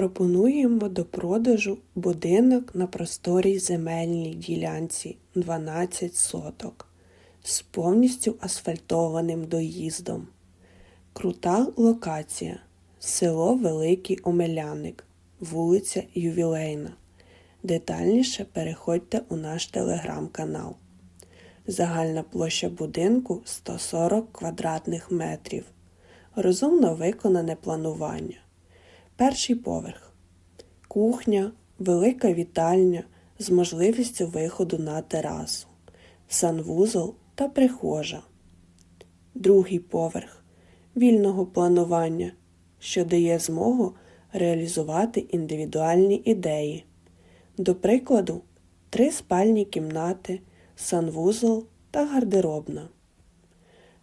Пропонуємо до продажу будинок на просторій земельній ділянці 12 соток з повністю асфальтованим доїздом. Крута локація. Село Великий Омеляник, вулиця Ювілейна. Детальніше переходьте у наш телеграм-канал. Загальна площа будинку 140 квадратних метрів. Розумно виконане планування. Перший поверх. Кухня, велика вітальня з можливістю виходу на терасу, санвузол та прихожа. Другий поверх вільного планування, що дає змогу реалізувати індивідуальні ідеї. До прикладу, три спальні кімнати, санвузол та гардеробна.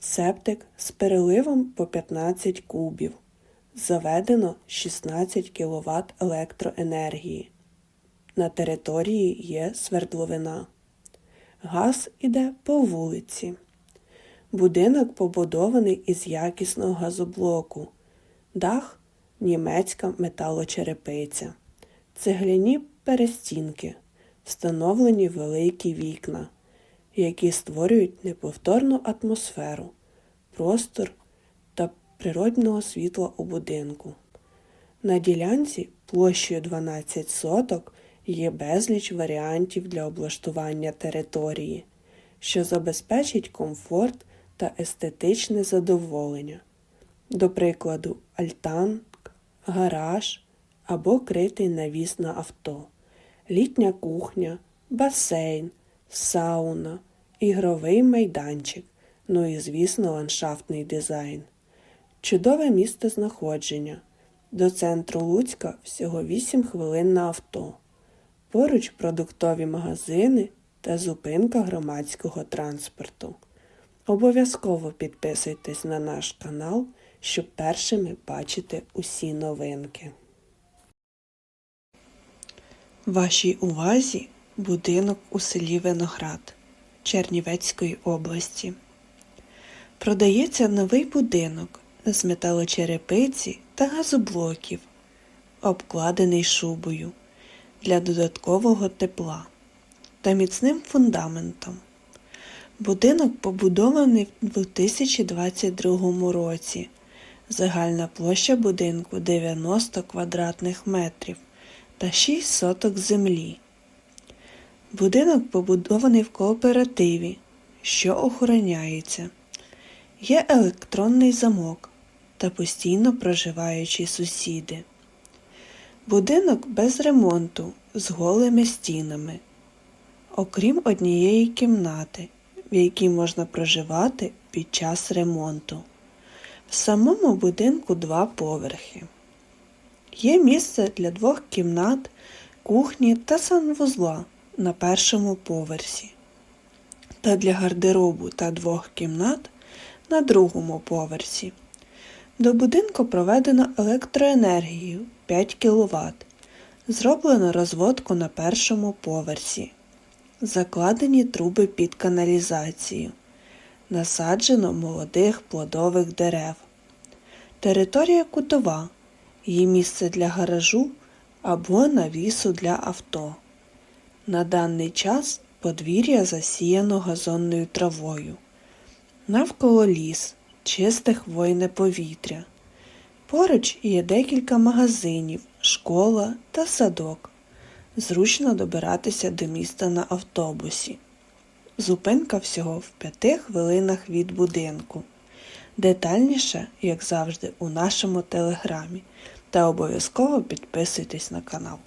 Септик з переливом по 15 кубів. Заведено 16 кВт електроенергії. На території є свердловина. Газ іде по вулиці. Будинок побудований із якісного газоблоку. Дах німецька металочерепиця. Цегляні перестінки. Встановлені великі вікна, які створюють неповторну атмосферу, простор природного світла у будинку. На ділянці площею 12 соток є безліч варіантів для облаштування території, що забезпечить комфорт та естетичне задоволення. До прикладу, альтанк, гараж або критий навіс на авто, літня кухня, басейн, сауна, ігровий майданчик, ну і, звісно, ландшафтний дизайн. Чудове місце знаходження. До центру Луцька всього 8 хвилин на авто. Поруч продуктові магазини та зупинка громадського транспорту. Обов'язково підписуйтесь на наш канал, щоб першими бачити усі новинки. Вашій увазі будинок у селі Виноград Чернівецької області. Продається новий будинок з металочерепиці та газоблоків, обкладений шубою для додаткового тепла та міцним фундаментом. Будинок побудований в 2022 році. Загальна площа будинку 90 квадратних метрів та 6 соток землі. Будинок побудований в кооперативі, що охороняється. Є електронний замок та постійно проживаючі сусіди. Будинок без ремонту з голими стінами, окрім однієї кімнати, в якій можна проживати під час ремонту. В самому будинку два поверхи. Є місце для двох кімнат, кухні та санвузла на першому поверсі, та для гардеробу та двох кімнат на другому поверсі. До будинку проведено електроенергію 5 кВт. Зроблено розводку на першому поверсі. Закладені труби під каналізацію. Насаджено молодих плодових дерев. Територія кутова. Є місце для гаражу або навісу для авто. На даний час подвір'я засіяно газонною травою. Навколо ліс, чисте хвойне повітря. Поруч є декілька магазинів, школа та садок. Зручно добиратися до міста на автобусі. Зупинка всього в п'яти хвилинах від будинку. Детальніше, як завжди, у нашому телеграмі. Та обов'язково підписуйтесь на канал.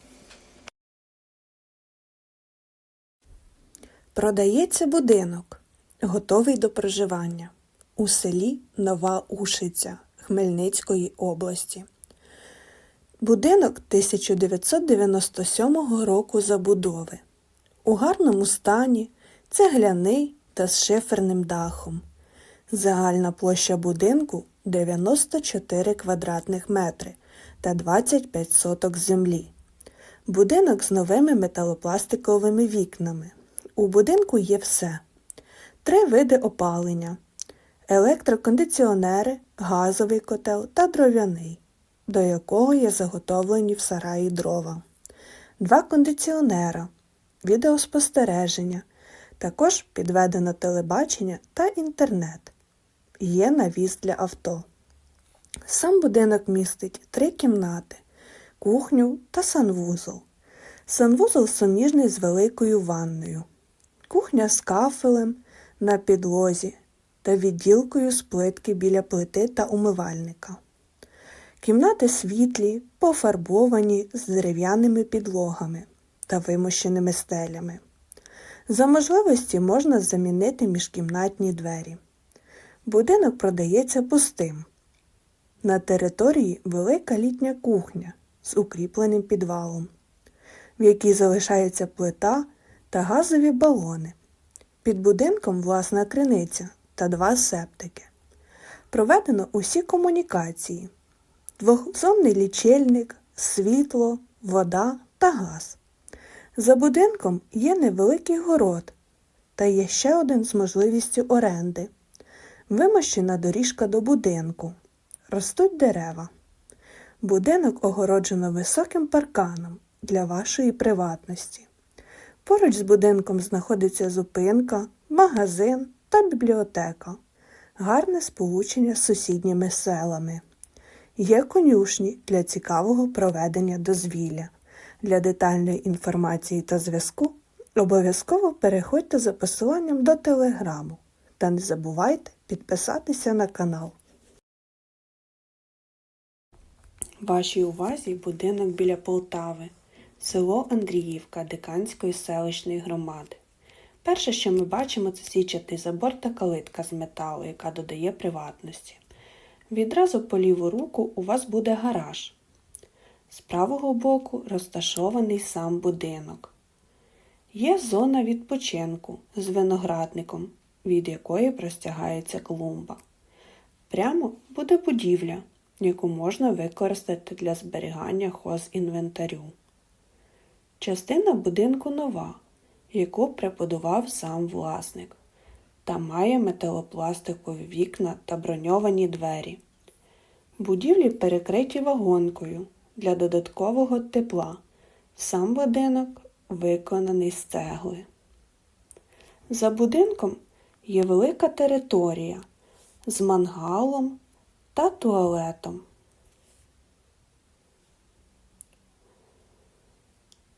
Продається будинок, готовий до проживання у селі Нова Ушиця Хмельницької області. Будинок 1997 року забудови. У гарному стані, цегляний та з шиферним дахом. Загальна площа будинку 94 квадратних метри та 25 соток землі. Будинок з новими металопластиковими вікнами. У будинку є все. Три види опалення, електрокондиціонери, газовий котел та дров'яний. до якого є заготовлені в сараї дрова, два кондиціонера, відеоспостереження, також підведено телебачення та інтернет. Є навіс для авто. Сам будинок містить три кімнати, кухню та санвузол. Санвузол суміжний з великою ванною, кухня з кафелем на підлозі та відділкою з плитки біля плити та умивальника. Кімнати світлі, пофарбовані з дерев'яними підлогами та вимощеними стелями. За можливості можна замінити міжкімнатні двері. Будинок продається пустим. На території велика літня кухня з укріпленим підвалом, в якій залишається плита та газові балони. Під будинком власна криниця та два септики. Проведено усі комунікації: двохзонний лічильник, світло, вода та газ. За будинком є невеликий город та є ще один з можливістю оренди. Вимощена доріжка до будинку. Ростуть дерева. Будинок огороджено високим парканом для вашої приватності. Поруч з будинком знаходиться зупинка, магазин та бібліотека. Гарне сполучення з сусідніми селами. Є конюшні для цікавого проведення дозвілля. Для детальної інформації та зв'язку обов'язково переходьте за посиланням до телеграму та не забувайте підписатися на канал. Вашій увазі будинок біля Полтави, село Андріївка Диканської селищної громади. Перше, що ми бачимо, це січатий забор та калитка з металу, яка додає приватності. Відразу по ліву руку у вас буде гараж. З правого боку розташований сам будинок. Є зона відпочинку з виноградником, від якої простягається клумба. Прямо буде будівля, яку можна використати для зберігання хозінвентарю. Частина будинку нова, яку прибудував сам власник, та має металопластикові вікна та броньовані двері. Будівлі перекриті вагонкою для додаткового тепла. Сам будинок виконаний з цегли. За будинком є велика територія з мангалом та туалетом.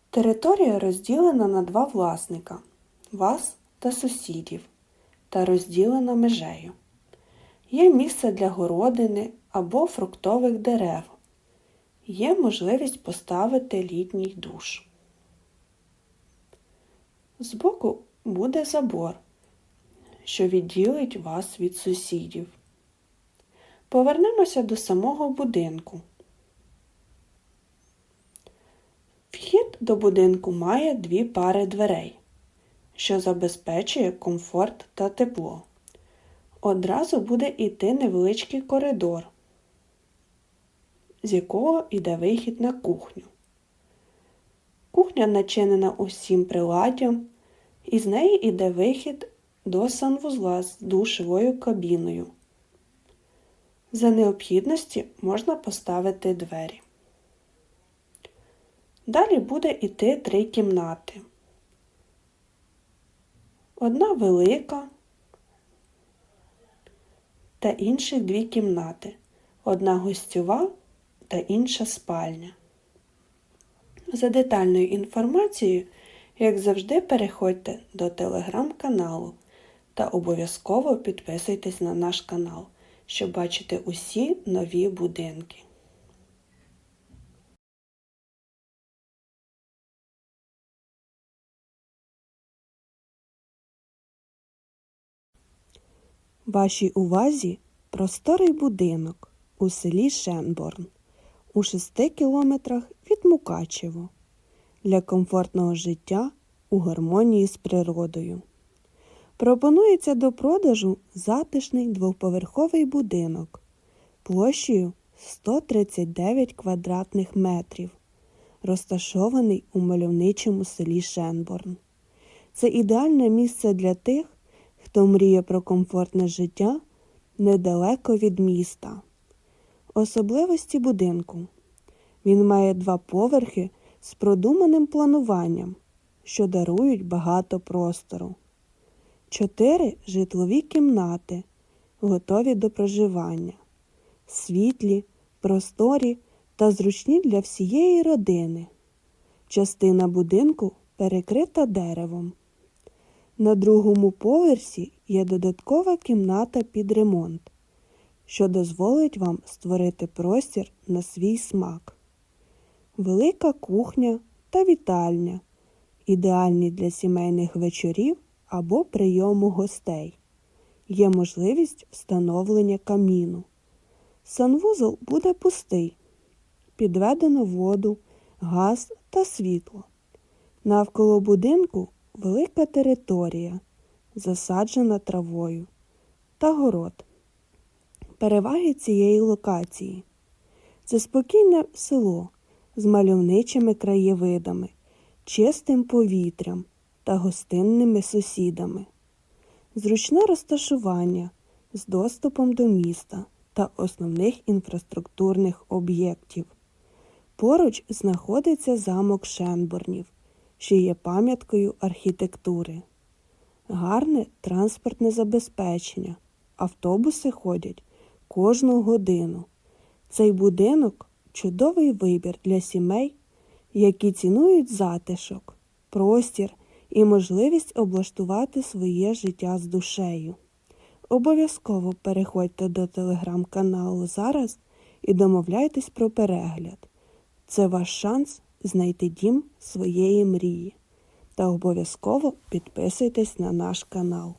Територія розділена на два власника вас та сусідів та розділена межею. Є місце для городини або фруктових дерев. Є можливість поставити літній душ. Збоку буде забор, що відділить вас від сусідів. Повернемося до самого будинку. До будинку має дві пари дверей, що забезпечує комфорт та тепло. Одразу буде йти невеличкий коридор, з якого йде вихід на кухню. Кухня начинена усім приладдям, і з неї йде вихід до санвузла з душовою кабіною. За необхідності можна поставити двері. Далі буде йти три кімнати. Одна велика та інших дві кімнати. Одна гостьова та інша спальня. За детальною інформацією, як завжди, переходьте до телеграм-каналу та обов'язково підписуйтесь на наш канал, щоб бачити усі нові будинки. Вашій увазі просторий будинок у селі Шенборн у 6 кілометрах від Мукачево для комфортного життя у гармонії з природою. Пропонується до продажу затишний двоповерховий будинок площею 139 квадратних метрів, розташований у мальовничому селі Шенборн. Це ідеальне місце для тих, хто мріє про комфортне життя недалеко від міста. Особливості будинку. Він має два поверхи з продуманим плануванням, що дарують багато простору. Чотири житлові кімнати, готові до проживання, світлі, просторі та зручні для всієї родини. Частина будинку перекрита деревом. На другому поверсі є додаткова кімната під ремонт, що дозволить вам створити простір на свій смак. Велика кухня та вітальня, ідеальні для сімейних вечорів або прийому гостей. Є можливість встановлення каміну. Санвузол буде пустий. Підведено воду, газ та світло. Навколо будинку велика територія, засаджена травою та город. Переваги цієї локації це спокійне село з мальовничими краєвидами, чистим повітрям та гостинними сусідами, зручне розташування з доступом до міста та основних інфраструктурних об'єктів. Поруч знаходиться замок Шенборнів, що є пам'яткою архітектури. Гарне транспортне забезпечення. Автобуси ходять кожну годину. Цей будинок чудовий вибір для сімей, які цінують затишок, простір і можливість облаштувати своє життя з душею. Обов'язково переходьте до телеграм-каналу зараз і домовляйтесь про перегляд. Це ваш шанс знайти дім своєї мрії. Та обов'язково підписуйтесь на наш канал.